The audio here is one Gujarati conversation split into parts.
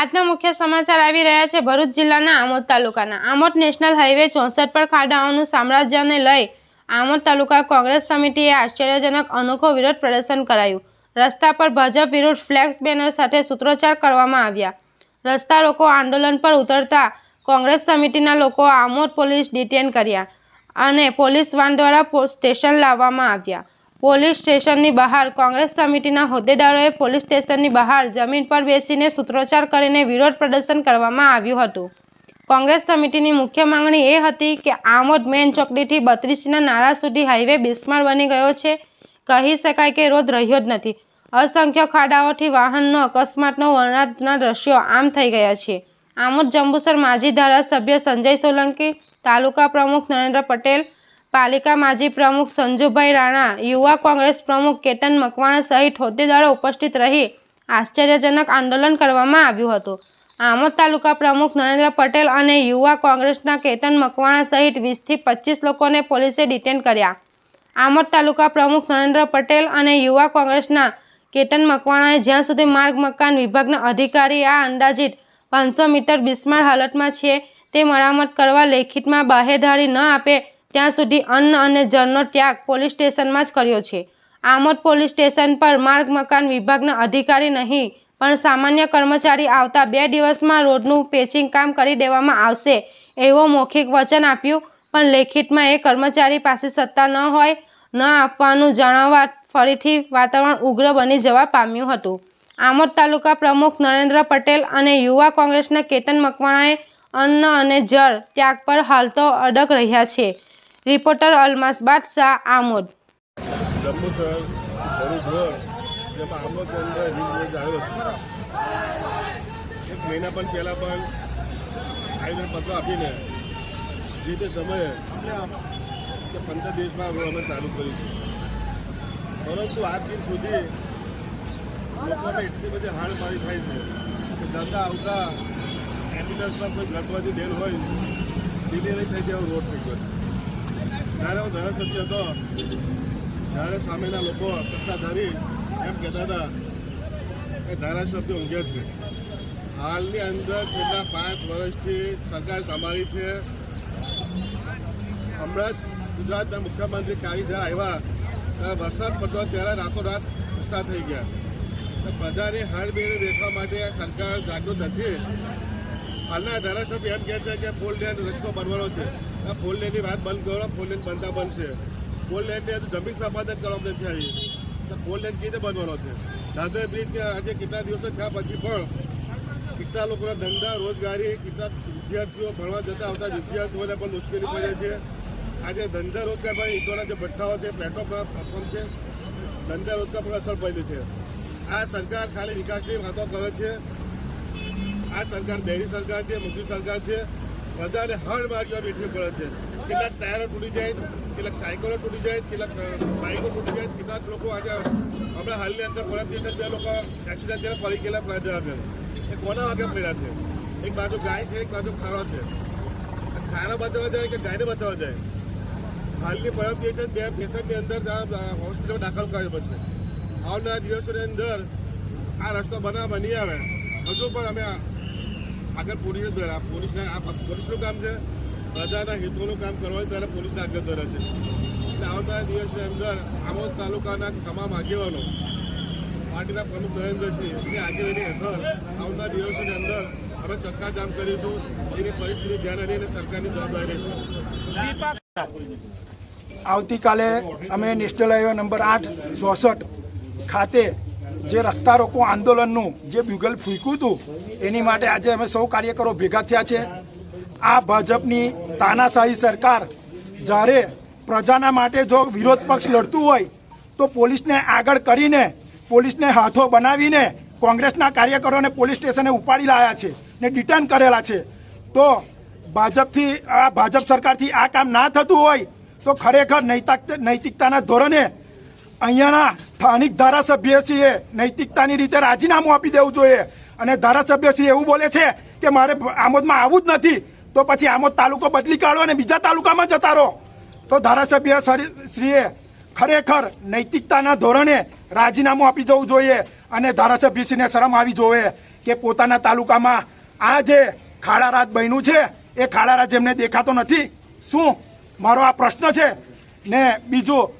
આજના મુખ્ય સમાચાર આવી રહ્યા છે. ભરૂચ જિલ્લાના આમોદ તાલુકાના. આમોદ નેશનલ હાઈવે ચોસઠ પર ખાડાઓનું સામ્રાજ્યને લઈ આમોદ તાલુકા કોંગ્રેસ સમિતિએ આશ્ચર્યજનક અનોખો વિરોધ પ્રદર્શન કરાયું. રસ્તા પર ભાજપ વિરુદ્ધ ફ્લેક્સ બેનર સાથે સૂત્રોચ્ચાર કરવામાં આવ્યા. રસ્તા રોકો આંદોલન પર ઉતરતા કોંગ્રેસ સમિતિના લોકો આમોદ પોલીસ ડિટેન કર્યા અને પોલીસ વાન દ્વારા સ્ટેશન લાવવામાં આવ્યા. પોલીસ સ્ટેશનની બહાર કોંગ્રેસ સમિતિના હોદ્દેદારોએ પોલીસ સ્ટેશનની બહાર જમીન પર બેસીને સૂત્રોચ્ચાર કરીને વિરોધ પ્રદર્શન કરવામાં આવ્યું હતું. કોંગ્રેસ સમિતિની મુખ્ય માંગણી એ હતી કે આમોદ મેન ચોકડીથી બત્રીસના નારા સુધી હાઈવે બિસ્માર બની ગયો છે. કહી શકાય કે રોડ રહ્યો જ નથી. અસંખ્ય ખાડાઓથી વાહનનો અકસ્માતનો વર્ણનના દ્રશ્યો આમ થઈ ગયા છે. આમોદ જંબુસર માજી ધારાસભ્ય સંજય સોલંકી, તાલુકા પ્રમુખ નરેન્દ્ર પટેલ પાલિકા માજી પ્રમુખ સંજુભાઈ રાણા, યુવા કોંગ્રેસ પ્રમુખ કેતન મકવાણા સહિત હોદ્દેદારો ઉપસ્થિત રહી આશ્ચર્યજનક આંદોલન કરવામાં આવ્યું હતું. આમોદ તાલુકા પ્રમુખ નરેન્દ્ર પટેલ અને યુવા કોંગ્રેસના કેતન મકવાણા સહિત વીસથી પચીસ લોકોને પોલીસે ડિટેન કર્યા. આમોદ તાલુકા પ્રમુખ નરેન્દ્ર પટેલ અને યુવા કોંગ્રેસના કેતન મકવાણાએ જ્યાં સુધી માર્ગ મકાન વિભાગના અધિકારી આ અંદાજિત પાંચસો મીટર બિસ્માર હાલતમાં છે તે મરામત કરવા લેખિતમાં બાહેધારી ન આપે ત્યાં સુધી અન્ન અને જળનો ત્યાગ પોલીસ સ્ટેશનમાં જ કર્યો છે. આમોદ પોલીસ સ્ટેશન પર માર્ગ, મકાન વિભાગના અધિકારી નહીં, પણ સામાન્ય કર્મચારી આવતા બે દિવસમાં રોડનું પેચિંગ કામ કરી દેવામાં આવશે, એવો મૌખિક વચન આપ્યું, પણ લેખિતમાં એ કર્મચારી પાસે સત્તા ન હોય, ન આપવાનું જણાવવા ફરીથી વાતાવરણ ઉગ્ર બની જવા પામ્યું હતું. આમોદ તાલુકા પ્રમુખ નરેન્દ્ર પટેલ અને યુવા કોંગ્રેસના કેતન મકવાણાએ અન્ન અને જળ ત્યાગ પર હાલ તો અડગ રહ્યા છે. રિપોર્ટર અલમાસ બાદશાહ આમોદ. જંબુસર ભરૂચ જેમાં આમોદ અંદર આવ્યો એક મહિના પણ પહેલાં પણ પત્ર આપીને જે તે સમયે કે પંદર દિવસમાં રોડ અમે ચાલુ કરીશું. પરંતુ આજ દિન સુધી લોકોને એટલી બધી હાડમારી થાય છે કે જતા આવતા એમ્બ્યુલન્સમાં કોઈ ગર્ભવતી બેન હોય ડિલિવરી થઈ જાય રોડ થઈ ગયો છે. જ્યારે હું ધારાસભ્ય હતો, ત્યારે સામેના લોકો સત્તાધારી એમ કહેતા હતા કે ધારાસભ્ય ઊંઘે છે. હાલની અંદર છેલ્લા પાંચ વર્ષથી સરકાર સંભાળી છે. હમણાં જ ગુજરાતના મુખ્યમંત્રી કાળી જ્યારે આવ્યા, ત્યારે વરસાદ પડતો ત્યારે રાતોરાત રસ્તા થઈ ગયા. તો પ્રજાની હાડબેરી દેખવા માટે સરકાર જાગૃત નથી. હાલના ધારાસભ્ય એમ કહે છે કે ફોર લેન રસ્તો બનવાનો છે. આ ફોર લેનની વાત બંધ કરો ફોર લેન બનતા બનશે. ફોર લેનની હજુ જમીન સંપાદન કરવામાં નથી આવી. તો ફોર લેન કેવી રીતે બનવાનો છે? દાદર બ્રિજ આજે કેટલા દિવસો થયા પછી પણ કેટલા લોકોના ધંધા, રોજગારી, કેટલા વિદ્યાર્થીઓ ભણવા જતા આવતા વિદ્યાર્થીઓને પણ મુશ્કેલી પડે છે. આજે ધંધા રોજગાર પણ ઈટોના જે ભઠ્ઠાઓ છે પેટ્રોલ પંપ છે, ધંધા રોજગાર પણ અસર પડે છે. આ સરકાર ખાલી વિકાસની વાતો કરે છે. આ સરકાર ડેરી સરકાર છે મોદી સરકાર છે. બધાને હળ માર્યો બેઠી પડે છે. કેટલાક ટાયરો તૂટી જાય, કેટલાક સાયકલો તૂટી જાય, કેટલાક બાઇકો તૂટી જાય, કેટલાક લોકો આજે હમણાં હાલની અંદર પરમ દિવસે બે લોકો એક્સિડન્ટ થયેલા પડી ગયેલા પ્રજા છે એ કોના વાગે પડ્યા છે? એક બાજુ ગાય છે, એક બાજુ ખારો છે. ખારો બચાવવા જાય કે ગાયને બચાવવા જાય? હાલની પરમ દિવસે બે પેશન્ટની અંદર હોસ્પિટલ દાખલ કર્યો છે. આવનારા દિવસોની અંદર આ રસ્તો બનાવવા નહીં આવે. હજુ પણ અમે આગળ પોલીસ દ્વારા પોલીસના આ પોલીસનું કામ છે. પ્રજાના હિતોનું કામ કરવાનું ત્યારે પોલીસને આગળ ધરે છે. એટલે આવતા દિવસની અંદર આમોદ તાલુકાના તમામ આગેવાનો, પાર્ટીના પ્રમુખ નરેન્દ્રસિંહ એની આગેવાની હેઠળ આવતા દિવસોની અંદર અમે ચક્કાજામ કરીશું. એની પરિસ્થિતિ ધ્યાને લઈને સરકારની જવાબદારી રહેશે આવતીકાલે અમે નેશનલ હાઈવે નંબર આઠ, ચોસઠ ખાતે જે રસ્તા રોકો આંદોલનનું જે બ્યુગલ ફૂંક્યું હતું, એની માટે આજે અમે સૌ કાર્યકરો ભેગા થયા છે. આ ભાજપની તાનાશાહી સરકાર જ્યારે પ્રજાના માટે જો વિરોધ પક્ષ લડતું હોય, તો પોલીસને આગળ કરીને, પોલીસને હાથો બનાવીને કોંગ્રેસના કાર્યકરોને પોલીસ સ્ટેશને ઉપાડી લાયા છે ને ડિટેન કરેલા છે. તો ભાજપથી, આ ભાજપ સરકારથી આ કામ ના થતું હોય, તો ખરેખર નૈતિક નૈતિકતાના ધોરણે અહીંયાના સ્થાનિક ધારાસભ્યશ્રીએ નૈતિકતાની રીતે રાજીનામું આપી દેવું જોઈએ. અને ધારાસભ્યશ્રી એવું બોલે છે કે મારે આમોદમાં આવવું જ નથી, તો પછી આમોદ તાલુકો બદલી કાઢો અને બીજા તાલુકામાં જતા રહો. તો ધારાસભ્ય શ્રી- શ્રીએ ખરેખર નૈતિકતાના ધોરણે રાજીનામું આપી જવું જોઈએ અને ધારાસભ્યશ્રીને શરમ આવી જોઈએ કે પોતાના તાલુકામાં આ જે ખાડારાજ બન્યું છે, એ ખાડારાજ એમને દેખાતો નથી. શું? મારો આ પ્રશ્ન છે. ને બીજું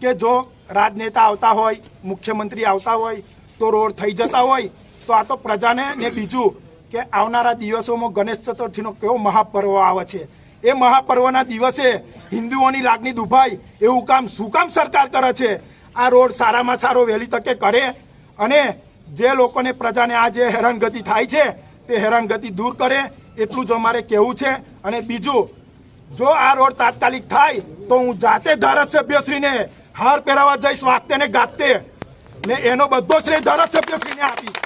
કે જો રાજનેતા આવતા હોય, મુખ્યમંત્રી આવતા હોય, તો રોડ થઈ જતા હોય, તો આ તો પ્રજાને ને બીજું કે આવનારા દિવસોમાં ગણેશ ચતુર્થીનો કેવો મહાપર્વ આવે છે. એ મહાપર્વના દિવસે હિન્દુઓની લાગણી દુભાય, એવું કામ શું કામ સરકાર કરે છે? આ રોડ સારામાં સારો વહેલી તકે કરે અને જે લોકોને પ્રજાને આ જે હેરાનગતિ થાય છે, તે હેરાનગતિ દૂર કરે, એટલું જ અમારે કહેવું છે. અને બીજું, જો આ રોડ તાત્કાલિક થાય, તો હું જાતે ધારાસભ્યશ્રીને હાર પહેરાવા જઈશ વાગતે ને ગાતે. ને એનો બધો શ્રેય ધારાસભ્યશ્રીને આપીશ.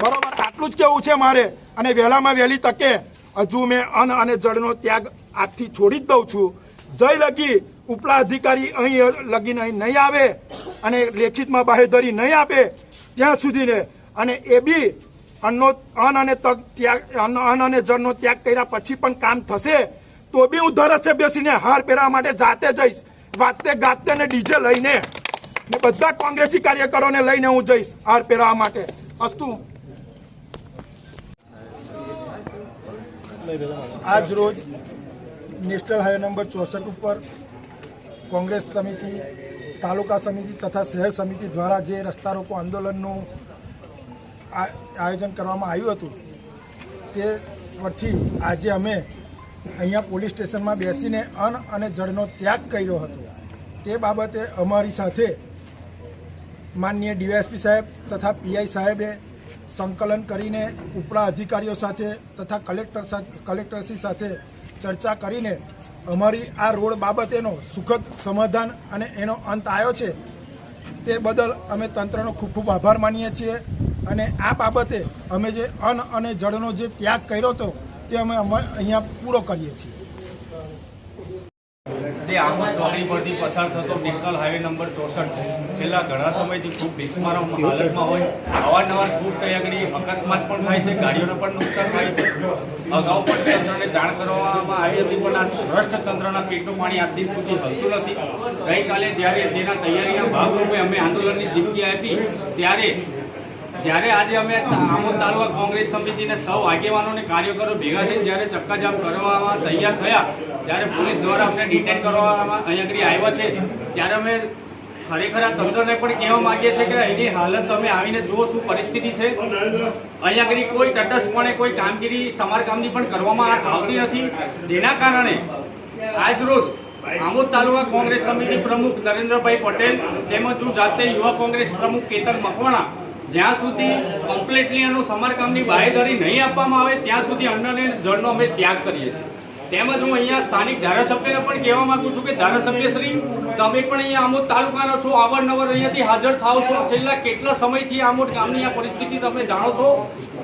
બરોબર, આટલું જ કેવું છે મારે. અને વહેલામાં વહેલી તકે હજુ મેં અન્ન અને જળનો ત્યાગ આજથી છોડી જ દઉં છું. જય લગી, ઉપલા અધિકારી અહીં લગીને અહીં નહીં આવે અને લેખિતમાં બાહેધરી નહીં આપે ત્યાં સુધીને. અને એ બી અન્નનો અન્ન અને ત્યાગ, અન્ન અને જળનો ત્યાગ કર્યા પછી પણ કામ થશે, તો બી હું ધારાસભ્યશ્રીને હાર પહેરવા માટે જાતે જઈશ. વાતે ગાતે ને ડીજે લઈને ને બધા કોંગ્રેસી કાર્યકરોને લઈને હું જઈશ હાર પહેરવા માટે. અસ્તુ. આજ રોજ નેશનલ હાઈવે નંબર ચોસઠ ઉપર કોંગ્રેસ સમિતિ, તાલુકા સમિતિ તથા શહેર સમિતિ દ્વારા જે રસ્તા રોકો આંદોલનનું આયોજન કરવામાં આવ્યું હતું, તે પરથી આજે અમે અહીંયા પોલીસ સ્ટેશનમાં બેસીને અન્ન અને જળનો ત્યાગ કર્યો હતો. તે બાબતે અમારી સાથે માનનીય ડીવાયએસપી સાહેબ તથા પીઆઈ સાહેબે સંકલન કરીને ઉપલા અધિકારીઓ સાથે તથા કલેક્ટર સાથે કલેક્ટરશ્રી સાથે ચર્ચા કરીને અમારી આ રોડ બાબતેનો સુખદ સમાધાન અને એનો અંત આવ્યો છે તે બદલ અમે તંત્રનો ખૂબ ખૂબ આભાર માનીએ છીએ અને આ બાબતે અમે જે અન્ન અને જળનો જે ત્યાગ કર્યો હતો તે અમે અહીંયા પૂરો કરીએ છીએ. જે આમોદ ચોકડી પરથી પસાર થતો નેશનલ હાઈવે નંબર ચોસઠ છેલ્લા ઘણા સમયથી ખૂબ બિસ્માર હાલતમાં હોય. અકસ્માત પણ થાય છે, ગાડીઓને પણ નુકસાન થાય છે. અગાઉ પણ તંત્રને જાણ કરવામાં આવી હતી, પણ આ ભ્રષ્ટ તંત્રના પેટનું પાણી આજ દિન સુધી નથી. ગઈકાલે જ્યારે તેના તૈયારીના ભાગરૂપે અમે આંદોલનની જીમકી આપી ત્યારે જ્યારે આજે અમે આમોદ તાલુકા કોંગ્રેસ સમિતિને સૌ આગેવાનો અને કાર્યકરો ભેગા થઈને જ્યારે ચક્કાજામ કરવામાં તૈયાર થયા ત્યારે પોલીસ દ્વારા અમને ડિટેન કરવામાં અહીંયા આગળ આવ્યા છે, ત્યારે અમે ખરેખર આ તંત્રને પણ કહેવા માંગીએ છીએ કે અહીંની હાલત તમે આવીને જુઓ શું પરિસ્થિતિ છે. અહીંયા આગળ કોઈ તટસ્થપણે કોઈ કામગીરી સમારકામની પણ કરવામાં આવતી નથી. જેના કારણે આજ રોજ આમોદ તાલુકા કોંગ્રેસ સમિતિ પ્રમુખ નરેન્દ્રભાઈ પટેલ તેમજ હું જાતે યુવા કોંગ્રેસ પ્રમુખ કેતન મકવાણા જ્યાં સુધી કમ્પ્લીટલી એનું સમારકામની બાહેધરી નહીં આપવામાં આવે, ત્યાં સુધી અન્ન અને જળનો અમે ત્યાગ કરીએ છીએ. તેમજ હું અહીંયા સ્થાનિક ધારાસભ્યને પણ કહેવા માંગુ છું કે ધારાસભ્યશ્રી, તમે પણ અહીંયા આમોદ તાલુકાના છો અવારનવાર અહીંયાથી હાજર થાવ છો. છેલ્લા કેટલા સમયથી આમોદ ગામની આ પરિસ્થિતિ તમે જાણો છો?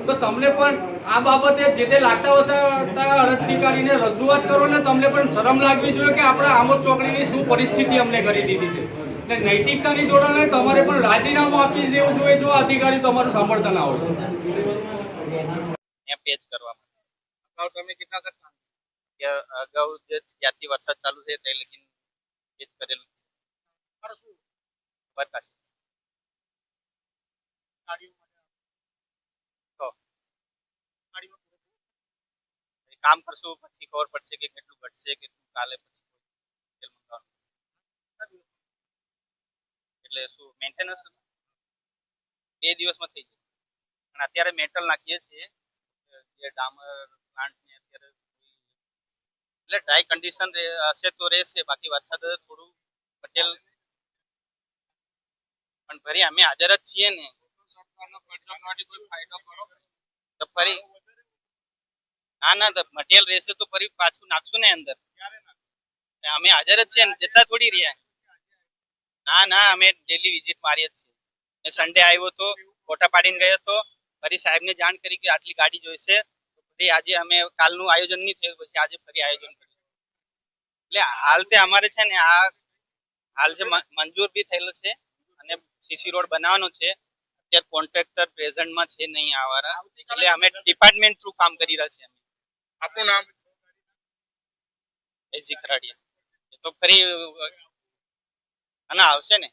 તો તમને પણ આ બાબતે જે તે લાગતા હતા અધિકારીને રજૂઆત કરો ને તમને પણ શરમ લાગવી જોઈએ કે આપણા આમોદ ચોકડીની શું પરિસ્થિતિ અમને કરી દીધી છે. એટલે નૈતિકતાની જોડાણે તમારે પણ રાજીનામું આપી દેવું જોઈએ જો અધિકારી તમારું સાંભળતા ના હોય. પેચ કરવા અગાઉ તમે કેટલા કરતા? અગાઉ જે જ્યાંથી વરસાદ ચાલુ છે તે લગીન પેજ કરેલું છે. તો. એ કામ કરશું પછી ખબર પડશે કે કેટલું ઘટશે કેટલું કાલે પછી. એટલે શું મેન્ટેનન્સ બે દિવસમાં થઈ જશે. પણ અત્યારે મેટલ નાખીએ છીએ. જે ડામર પ્લાન્ટ ને અત્યારે એટલે ડ્રાય કન્ડિશન હશે તો રહેશે, બાકી વરસાદ થોડું પટેલ. પણ ફરી અમે હાજર જ છીએ ને. તો ફરી ના ના મટીરિયલ રહેશે તો ફરી પાછું નાખશું ને અંદર. અમે હાજર જ છીએ ને, જતા થોડી રહ્યા. ના ના અમે ડેલી વિઝિટ મારીએ જ છીએ. સન્ડે આવ્યો તો ફોટા પાડીને ગયો તો ફરી સાહેબને જાણ કરી કે આટલી ગાડી જોઈશે. ફરી આજે અમે કાલનું આયોજન નહીં થયું પછી આજે ફરી આયોજન કર્યું. એટલે હાલ તે અમારે છે ને આ હાલ જે મંજૂર બી થયેલો છે અને સીસી રોડ બનાવવાનો છે. અત્યારે કોન્ટ્રાક્ટર પ્રેઝન્ટમાં છે નહીં આવારા. એટલે અમે ડિપાર્ટમેન્ટ થ્રુ કામ કરી રહ્યા છીએ આપનું નામ? એ જીકરાડિયા તો ફરી અને આવશે ને.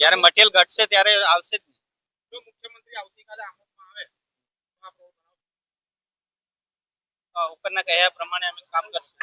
જ્યારે મટીરિયલ ઘટશે ત્યારે આવશે જ ને. જો મુખ્યમંત્રી આવતીકાલે આમોદમાં આવે ઉપરના કહ્યા પ્રમાણે અમે કામ કરશું.